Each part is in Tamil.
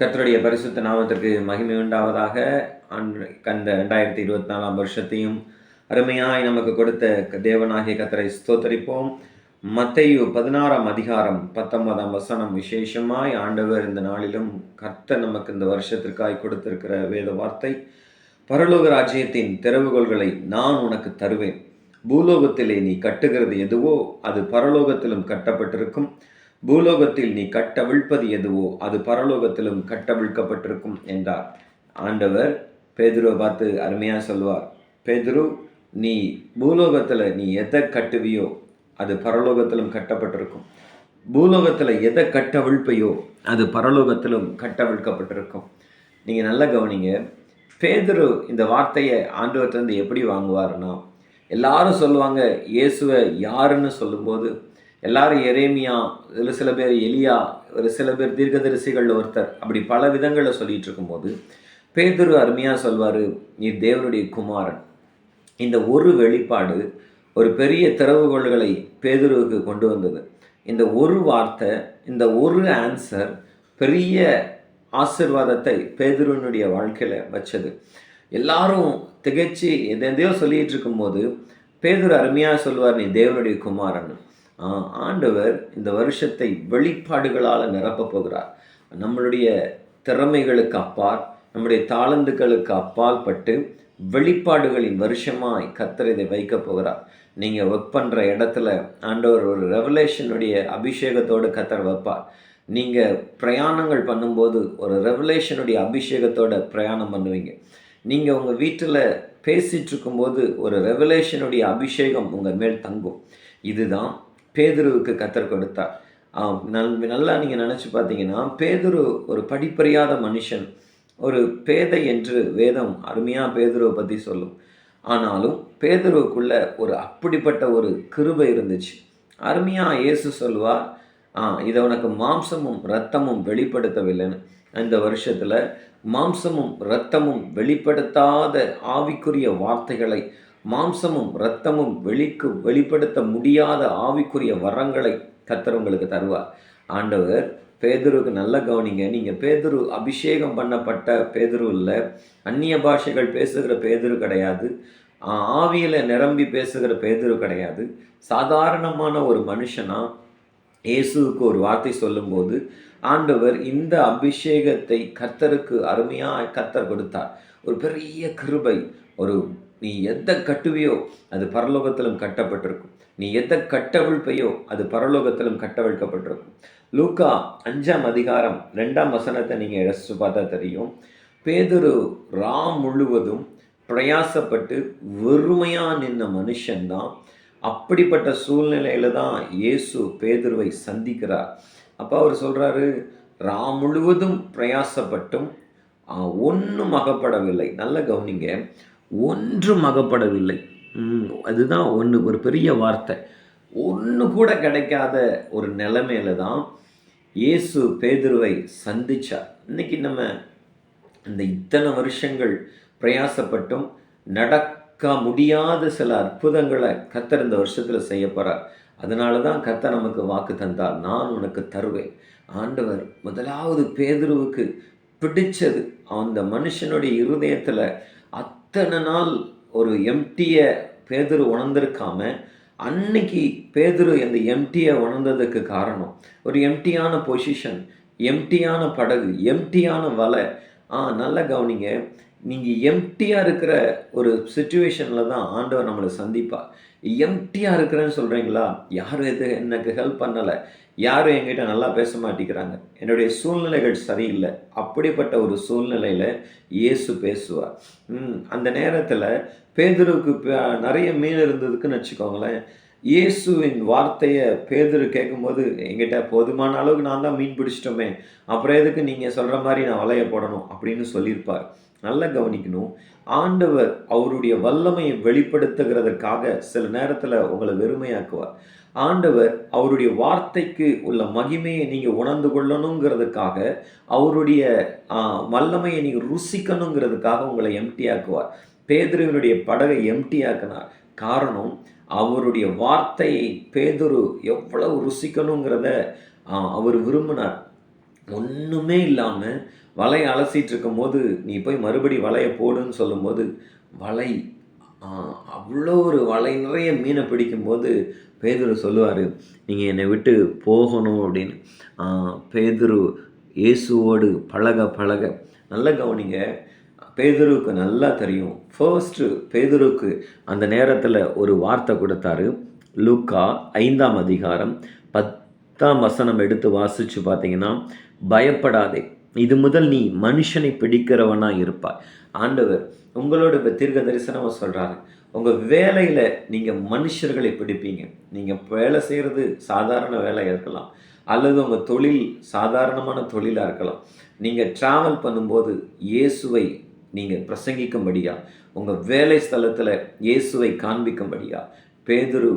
கத்தருடைய பரிசுத்த நாமத்திற்கு மகிமை உண்டாவதாக. அன்று ரெண்டாயிரத்தி இருபத்தி நாலாம் வருஷத்தையும் அருமையாய் நமக்கு கொடுத்த தேவனாகிய கத்தரை ஸ்தோத்தரிப்போம். மத்தையு பதினாறாம் அதிகாரம் பத்தொன்பதாம் வசனம் விசேஷமாய் ஆண்டவர் இந்த நாளிலும் கர்த்தர் நமக்கு இந்த வருஷத்திற்காய் கொடுத்திருக்கிற வேத வார்த்தை பரலோக ராஜ்யத்தின் திறவுகோள்களை நான் உனக்கு தருவேன். பூலோகத்திலே நீ கட்டுகிறது எதுவோ அது பரலோகத்திலும் கட்டப்பட்டிருக்கும். பூலோகத்தில் நீ கட்டவிழ்ப்பது எதுவோ அது பரலோகத்திலும் கட்டவிழ்க்கப்பட்டிருக்கும் என்றார். ஆண்டவர் பேதுருவை பார்த்து அருமையாக சொல்வார். பேதுரு நீ பூலோகத்தில் நீ எதை கட்டுவியோ அது பரலோகத்திலும் கட்டப்பட்டிருக்கும். பூலோகத்தில் எதை கட்டவிழ்ப்பையோ அது பரலோகத்திலும் கட்டவிழ்க்கப்பட்டிருக்கும். நீங்கள் நல்லா கவனிங்க பேதுரு இந்த வார்த்தையை ஆண்டவர்கிட்ட எப்படி வாங்குவார்னா எல்லாரும் சொல்லுவாங்க இயேசுவை யாருன்னு சொல்லும்போது எல்லாரும் எரேமியா ஒரு சில பேர் எலியா ஒரு சில பேர் தீர்க்கதரிசிகள் ஒருத்தர். அப்படி பல விதங்களில் சொல்லிட்டு இருக்கும்போது பேதுரு அருமையாக சொல்வார் நீ தேவனுடைய குமாரன். இந்த ஒரு வெளிப்பாடு ஒரு பெரிய திறவுகோள்களை பேதுருவுக்கு கொண்டு வந்தது. இந்த ஒரு வார்த்தை இந்த ஒரு ஆன்சர் பெரிய ஆசிர்வாதத்தை பேதுருவனுடைய வாழ்க்கையில் வச்சது. எல்லாரும் திகைச்சு எதெந்தையோ சொல்லிகிட்டு இருக்கும்போது பேதுரு அருமையாக சொல்வார் நீ தேவனுடைய குமாரன். ஆண்டவர் இந்த வருஷத்தை வெளிப்பாடுகளால் நிரப்ப போகிறார். நம்மளுடைய திறமைகளுக்கு அப்பால் நம்முடைய தாளந்துகளுக்கு அப்பால் பட்டு வெளிப்பாடுகளின் வருஷமாய் கத்தர் இதை வைக்க போகிறார். நீங்கள் ஒர்க் பண்ணுற இடத்துல ஆண்டவர் ஒரு ரெவலேஷனுடைய அபிஷேகத்தோடு கத்தர் வைப்பார். நீங்கள் பிரயாணங்கள் பண்ணும்போது ஒரு ரெவலேஷனுடைய அபிஷேகத்தோட பிரயாணம் பண்ணுவீங்க. நீங்கள் உங்கள் வீட்டில் பேசிகிட்டு இருக்கும்போது ஒரு ரெவலேஷனுடைய அபிஷேகம் உங்கள் மேல் தங்கும். இதுதான் பேதுருவுக்கு கத்தர் கொடுத்தார் நல் நல்லா நீங்கள் நினச்சி பார்த்தீங்கன்னா பேதுரு ஒரு படிப்பறியாத மனுஷன். ஒரு பேதை என்று வேதம் அருமையாக பேதுருவை பற்றி சொல்லும். ஆனாலும் பேதுருவுக்குள்ள ஒரு அப்படிப்பட்ட ஒரு கிருபை இருந்துச்சு. அருமையாக இயேசு சொல்லுவா ஆ இதை உனக்கு மாம்சமும் ரத்தமும் வெளிப்படுத்தவில்லைன்னு. இந்த வருஷத்தில் மாம்சமும் இரத்தமும் வெளிப்படுத்தாத ஆவிக்குரிய வார்த்தைகளை மாம்சமும் இரத்தமும் வெளிக்கு வெளிப்படுத்த முடியாத ஆவிக்குரிய வரங்களை கத்தர் உங்களுக்கு தருவார். ஆண்டவர் பேதுருக்கு நல்ல கவனிங்க. நீங்கள் பேதுரு அபிஷேகம் பண்ணப்பட்ட பேதுரு இல்லை. அந்நிய பாஷைகள் பேசுகிற பேதுரு கிடையாது. ஆவியில் நிரம்பி பேசுகிற பேதுரு கிடையாது. சாதாரணமான ஒரு மனுஷனா இயேசுவுக்கு ஒரு வார்த்தை சொல்லும்போது ஆண்டவர் இந்த அபிஷேகத்தை கத்தருக்கு அருமையாக கத்தர் கொடுத்தார். ஒரு பெரிய கிருபை ஒரு நீ எதை கட்டுவையோ அது பரலோகத்திலும் கட்டப்பட்டிருக்கும். நீ எதை கட்டவிழ்ப்பையோ அது பரலோகத்திலும் கட்டவிழ்க்கப்பட்டிருக்கும். லூக்கா அஞ்சாம் அதிகாரம் ரெண்டாம் வசனத்தை நீங்கள் ரசித்து பார்த்தா தெரியும். பேதுரு ராம் முழுவதும் பிரயாசப்பட்டு வெறுமையாக நின்ன மனுஷன்தான் அப்படிப்பட்ட சூழ்நிலையில தான் இயேசு பேதுருவை சந்திக்கிறார். அப்போ அவர் சொல்கிறாரு ராம் முழுவதும் பிரயாசப்பட்டும் ஒன்றும் அகப்படவில்லை. நல்ல கவனிங்க. ஒன்றும் அகப்படவில்லை. அதுதான் ஒன்று ஒரு பெரிய வார்த்தை. ஒன்று கூட கிடைக்காத ஒரு நிலைமையில தான் இயேசு பேதுருவை சந்திச்சார். இன்னைக்கு நம்ம இந்த இத்தனை வருஷங்கள் பிரயாசப்பட்டும் நடக்க முடியாத சில அற்புதங்களை கத்தர் இந்த வருஷத்தில் செய்ய போகிறார் அதனால தான் கத்தர் நமக்கு வாக்கு தந்தார். நான் உனக்கு தருவேன். ஆண்டவர் முதலாவது பேதுருவுக்கு பிடிச்சது. அந்த மனுஷனுடைய இருதயத்தில் அத்தனை நாள் ஒரு எம்டியை பேதுரு உணர்ந்திருக்காம அன்னைக்கு பேதுரு அந்த எம்டியை உணர்ந்ததுக்கு காரணம் ஒரு எம்டியான பொசிஷன் எம்டியான படகு எம்டியான வலை. ஆ நல்லா கவனிங்க. நீங்கள் எம்டியாக இருக்கிற ஒரு சுச்சுவேஷனில் தான் ஆண்டவர் நம்மளை சந்திப்பார். எம்டியாக இருக்கிறேன்னு சொல்கிறீங்களா யாரும் எது எனக்கு ஹெல்ப் பண்ணலை. யாரும் என்கிட்ட நல்லா பேச மாட்டேங்கிறாங்க. என்னுடைய சூழ்நிலைகள் சரியில்லை. அப்படிப்பட்ட ஒரு சூழ்நிலையில் இயேசு பேசுவார். அந்த நேரத்தில் பேதருக்கு நிறைய மீன் இருந்ததுக்குன்னு வச்சுக்கோங்களேன். இயேசுவின் வார்த்தையை பேதர் கேட்கும்போது எங்கிட்ட போதுமான அளவுக்கு நான் தான் மீன் பிடிச்சிட்டோமே. அப்புறம் எதுக்கு நீங்கள் சொல்கிற மாதிரி நான் வலைய போடணும்? அப்படின்னு சொல்லியிருப்பார். நல்லா கவனிக்கணும். ஆண்டவர் அவருடைய வல்லமையை வெளிப்படுத்துகிறதற்காக சில நேரத்தில் உங்களை வெறுமையாக்குவார். ஆண்டவர் அவருடைய வார்த்தைக்கு உள்ள மகிமையை நீங்கள் உணர்ந்து கொள்ளணுங்கிறதுக்காக அவருடைய வல்லமையை நீங்கள் ருசிக்கணுங்கிறதுக்காக உங்களை எம்டி ஆக்குவார் பேதுருவினுடைய படகை எம்டி ஆக்கினார் காரணம் அவருடைய வார்த்தையை பேதுரு எவ்வளவு ருசிக்கணுங்கிறத அவர் விரும்பினார். ஒன்றுமே இல்லாமல் வலையை அலசிட்டு இருக்கும்போது நீ போய் மறுபடி வலையை போடுன்னு சொல்லும்போது வலை அவ்வளோ ஒரு வலை நிறைய மீனை பிடிக்கும்போது பேதுரு சொல்லுவார். நீங்கள் என்னை விட்டு போகணும் அப்படின்னு. பேதுரு இயேசுவோடு பழக பழக. நல்ல கவனிங்க. பேதுருக்கு நல்லா தெரியும். ஃபர்ஸ்ட்டு பேதுருக்கு அந்த நேரத்தில் ஒரு வார்த்தை கொடுத்தாரு. லூக்கா ஐந்தாம் அதிகாரம் பத்தாம் வசனம் எடுத்து வாசித்து பார்த்தீங்கன்னா பயப்படாதே இது முதல் நீ மனுஷனை பிடிக்கிறவனா இருப்பாய். ஆண்டவர் உங்களோட இப்போ தீர்க்க தரிசனமாக சொல்கிறாரு உங்கள் வேலையில் நீங்கள் மனுஷர்களை பிடிப்பீங்க. நீங்கள் வேலை செய்கிறது சாதாரண வேலையாக இருக்கலாம். அல்லது உங்கள் தொழில் சாதாரணமான தொழிலாக இருக்கலாம். நீங்கள் ட்ராவல் பண்ணும்போது இயேசுவை நீங்கள் பிரசங்கிக்கும்படியா உங்கள் வேலை ஸ்தலத்தில் இயேசுவை காண்பிக்கும்படியா பேதுரு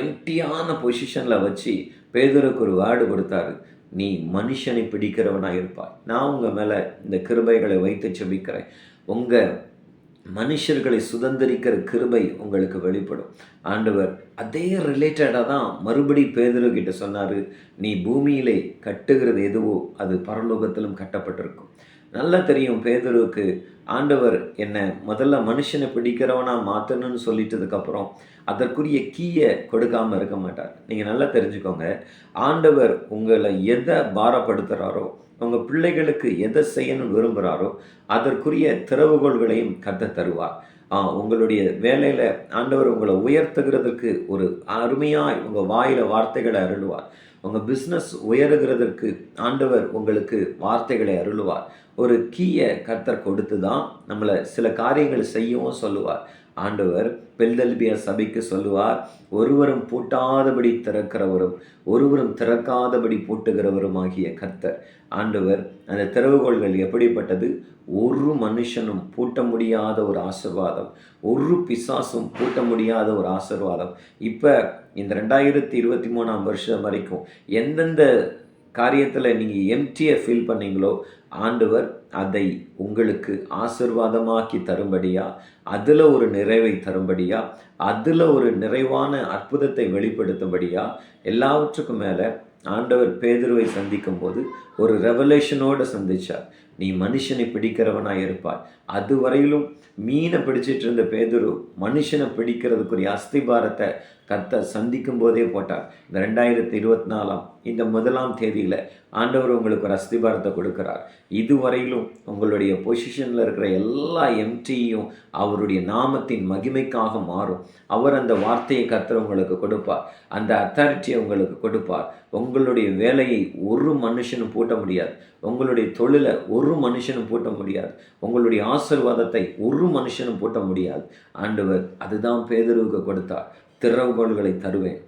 எம்டியான பொசிஷனில் வச்சு பேதுருக்கு ஒரு வேர்டு கொடுத்தாரு. நீ மனுஷனை பிடிக்கிறவனாக இருப்பாய். நான் உங்கள் மேலே இந்த கிருபைகளை வைத்து செபிக்கிறேன். உங்கள் மனுஷர்களை சுதந்திரிக்கிற கிருபை உங்களுக்கு வெளிப்படும். ஆண்டவர் அதே ரிலேட்டடாக தான் மறுபடி பேதரு கிட்ட சொன்னார் நீ பூமியிலே கட்டுகிறது எதுவோ அது பரலோகத்திலும் கட்டப்பட்டிருக்கும். நல்லா தெரியும். பேதுருவுக்கு ஆண்டவர் என்ன முதல்ல மனுஷனை பிடிக்கிறவனா மாற்றணும்னு சொல்லிட்டதுக்கப்புறம் அதற்குரிய கீயை கொடுக்காமல் இருக்க மாட்டார். நீங்கள் நல்லா தெரிஞ்சுக்கோங்க. ஆண்டவர் உங்களை எதை பாரப்படுத்துகிறாரோ உங்கள் பிள்ளைகளுக்கு எதை செய்யணும்னு விரும்புகிறாரோ அதற்குரிய திறவுகோள்களையும் கத்த தருவார். ஆ, உங்களுடைய வேலையில் ஆண்டவர் உங்களை உயர்த்துகிறதுக்கு ஒரு அருமையாக உங்கள் வாயில் வார்த்தைகளை அருளுவார். உங்கள் பிஸ்னஸ் உயருகிறதற்கு ஆண்டவர் உங்களுக்கு வார்த்தைகளை அருளுவார். ஒரு கீயை கர்த்தர் கொடுத்து தான் நம்மளை சில காரியங்கள் செய்யவும் சொல்லுவார். ஆண்டவர் பெல்தல்பிய சபைக்கு சொல்லுவார் ஒருவரும் பூட்டாதபடி திறக்கிறவரும் ஒருவரும் திறக்காதபடி பூட்டுகிறவருமாகிய கர்த்தர். ஆண்டவர் அந்த திறவுகோள்கள் எப்படிப்பட்டது? ஒரு மனுஷனும் பூட்ட முடியாத ஒரு ஆசிர்வாதம் ஒரு பிசாசும் பூட்ட முடியாத ஒரு ஆசிர்வாதம். இப்போ இந்த ரெண்டாயிரத்தி இருபத்தி மூணாம் வருஷம் வரைக்கும் எந்தெந்த காரியத்தில் நீங்கள் எம்டியை ஃபீல் பண்ணீங்களோ ஆண்டவர் அதை உங்களுக்கு ஆசிர்வாதமாக்கி தரும்படியா அதில் ஒரு நிறைவை தரும்படியா அதில் ஒரு நிறைவான அற்புதத்தை வெளிப்படுத்தும்படியா எல்லாவற்றுக்கும் மேலே ஆண்டவர் பேதுருவை சந்திக்கும் போது ஒரு ரெவலேஷனோடு சந்திச்சார். நீ மனுஷனை பிடிக்கிறவனாக இருப்பாய். அது வரையிலும் மீனை பிடிச்சிட்டு இருந்த பேதுரு மனுஷனை பிடிக்கிறதுக்குரிய அஸ்திபாரத்தை கத்த சந்திக்கும் போதே போட்டார். இந்த ரெண்டாயிரத்தி இருபத்தி நாலாம் இந்த முதலாம் தேதியில் ஆண்டவர் உங்களுக்கு ஒரு அஸ்திபாரத்தை கொடுக்கிறார். இதுவரையிலும் உங்களுடைய பொசிஷனில் இருக்கிற எல்லா எம்டியும் அவருடைய நாமத்தின் மகிமைக்காக மாறும். அவர் அந்த வார்த்தையை கத்தர் உங்களுக்கு கொடுப்பார். அந்த அத்தாரிட்டியை உங்களுக்கு கொடுப்பார். உங்களுடைய வேலையை ஒரு மனுஷனும் பூட்ட முடியாது. உங்களுடைய தொழிலை ஒரு மனுஷனும் பூட்ட முடியாது. உங்களுடைய ஆசீர்வாதத்தை ஒரு மனுஷனும் பூட்ட முடியாது. ஆண்டவர் அதுதான் பேதருவுக்கு கொடுத்தார். திறவுகோள்களை தருவேன்.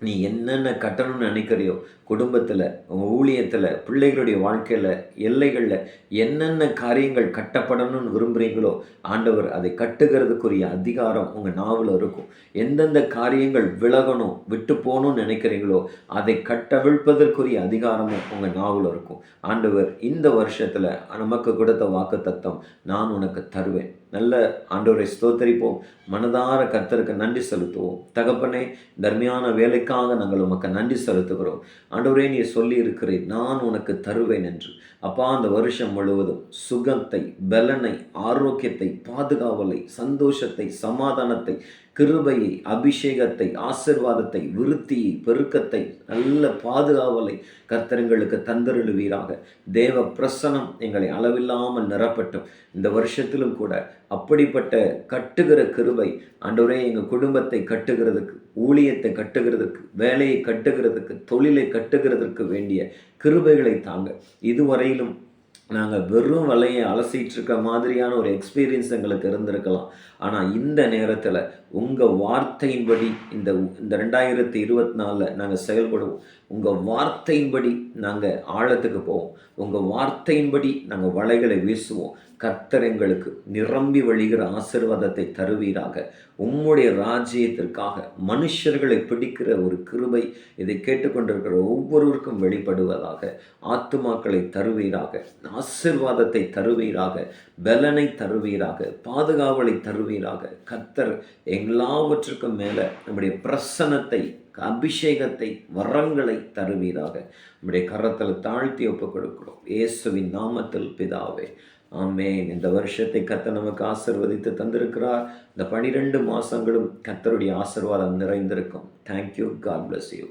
நீ என்னென்ன கட்டணும்னு நினைக்கிறியோ குடும்பத்தில் உங்கள் ஊழியத்தில் பிள்ளைகளுடைய வாழ்க்கையில் எல்லைகளில் என்னென்ன காரியங்கள் கட்டப்படணும்னு விரும்புகிறீங்களோ ஆண்டவர் அதை கட்டுகிறதுக்குரிய அதிகாரம் உங்கள் நாவில் இருக்கும். எந்தெந்த காரியங்கள் விலகணும் விட்டு போகணும்னு நினைக்கிறீங்களோ அதை கட்டவிழ்ப்பதற்குரிய அதிகாரமும் உங்கள் நாவில் இருக்கும். ஆண்டவர் இந்த வருஷத்தில் நமக்கு கொடுத்த வாக்கு தத்தம் நான் உனக்கு தருவேன். நல்ல ஆண்டவரை ஸ்தோத்தரிப்போம். மனதார கர்த்தருக்கு நன்றி செலுத்துவோம். தகப்பனே தர்மையான வேலைக்காக நாங்கள் உமக்கு நன்றி செலுத்துகிறோம். ஆண்டவரே நீ சொல்லி இருக்கிறேன் நான் உனக்கு தருவேன் என்று. அப்பா அந்த வருஷம் முழுவதும் சுகத்தை பலனை ஆரோக்கியத்தை பாதுகாவலை சந்தோஷத்தை சமாதானத்தை கிருபையை அபிஷேகத்தை ஆசிர்வாதத்தை விருத்தியை பெருக்கத்தை நல்ல பாதுகாவலை கர்த்தருங்களுக்கு தந்தருளுவீராக. தேவ பிரசனம் எங்களை அளவில்லாமல் நிரப்பட்டும். இந்த வருஷத்திலும் கூட அப்படிப்பட்ட கட்டுகிற கிருபை. ஆண்டவரே எங்கள் குடும்பத்தை கட்டுகிறதுக்கு ஊழியத்தை கட்டுகிறதுக்கு வேலையை கட்டுகிறதுக்கு தொழிலை கட்டுகிறதுக்கு வேண்டிய கிருபைகளை தாங்க. இதுவரையிலும் நாங்கள் வெறும் வலையை அலசிட்டு இருக்க மாதிரியான ஒரு எக்ஸ்பீரியன்ஸ் எங்களுக்கு இருந்திருக்கலாம். ஆனால் இந்த நேரத்தில் உங்கள் வார்த்தையின்படி இந்த இந்த ரெண்டாயிரத்தி இருபத்தி நாலில் நாங்கள் செயல்படுவோம். உங்கள் வார்த்தையின்படி நாங்கள் ஆழத்துக்கு போவோம். உங்கள் வார்த்தையின்படி நாங்கள் வலைகளை வீசுவோம். கர்த்தர் எங்களுக்கு நிரம்பி வழிகிற ஆசீர்வாதத்தை தருவீராக. உம்முடைய ராஜ்யத்திற்காக மனுஷர்களை பிடிக்கிற ஒரு கிருபை இதை கேட்டுக்கொண்டிருக்கிற ஒவ்வொருவருக்கும் வெளிப்படுவதாக ஆத்துமாக்களை தருவீராக. ஆசீர்வாதத்தை தருவீராக. பலனை தருவீராக. பாதுகாவலை தருவீராக. கர்த்தர் எல்லாவற்றுக்கும் மேலே நம்முடைய பிரசன்னத்தை அபிஷேகத்தை வரங்களை தருவீராக. நம்முடைய கரத்தில் தாழ்த்தி ஒப்புக் கொடுக்கிறோம் இயேசுவின் நாமத்தில் பிதாவே. ஆமேன். இந்த வருஷத்தை கத்த நமக்கு ஆசிர்வதித்து தந்திருக்கிறார். இந்த பனிரெண்டு மாதங்களும் கத்தருடைய ஆசிர்வாதம் நிறைந்திருக்கும். Thank you God bless you